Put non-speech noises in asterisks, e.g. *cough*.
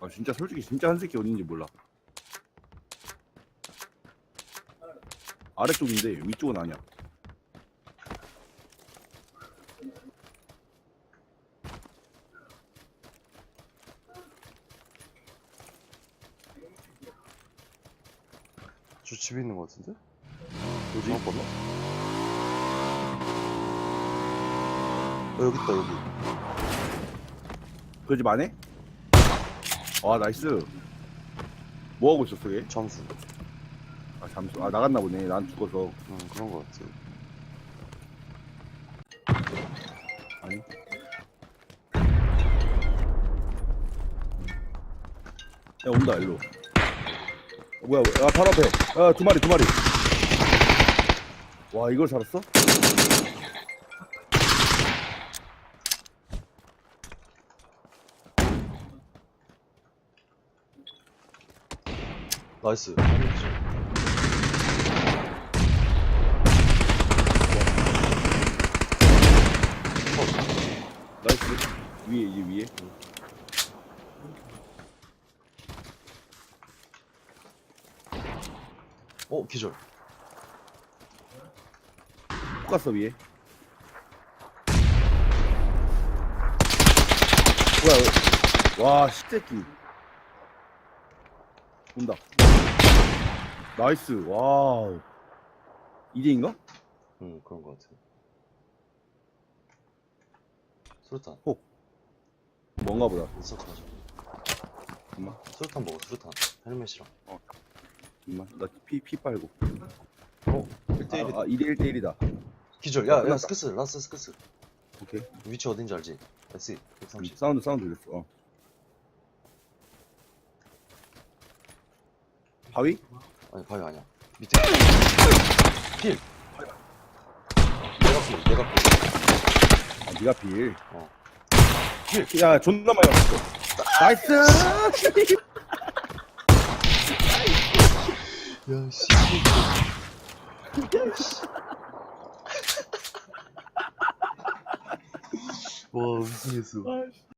아 진짜 솔직히 진짜 한 새끼 어딘지 몰라 아래쪽인데 위쪽은 아니야 저 집에 있는 거 같은데? 뭐지? 어, 봤나? 어, 여기 있다, 여기. 그 집 안에? 아 나이스. 뭐하고 있었어 얘? 잠수. 아 잠수. 아 나갔나 보네. 난 죽어서. 응, 그런 거 같아. 아니? 야 온다 일로. 어, 뭐야. 야 바로 앞에. 야두 마리 두 마리. 와 이걸 살았어? 나이스. 나이스. 위에 이제 위에? 어, 기절. 훅 갔어 위에. 뭐야 와 십새끼 온다 나이스 와우 2대인가? 응, 그런 거 같아. 수류탄. 뭔가 보다 인서클 하자. 잠깐만 수류탄 먹어, 수류탄. 헬멧이랑. 잠깐만 나 피 피 빨고 어, 아, 1대1이다. 아 2대 1 대 1이다 기절. 야, 야, 끝났다. 스크스, 라스 스크스. 오케이 위치 어딘지 알지? SE, 130. 사운드 사운드 들렸어 어. 바위? 아니, 바위 아니야. 밑에. 필! 내가 필, 내가 필. 아 니가 빌 어. 야 존나 많이 왔어 나이스 *laughs* 야, 씨. *laughs* 와, 우승했어.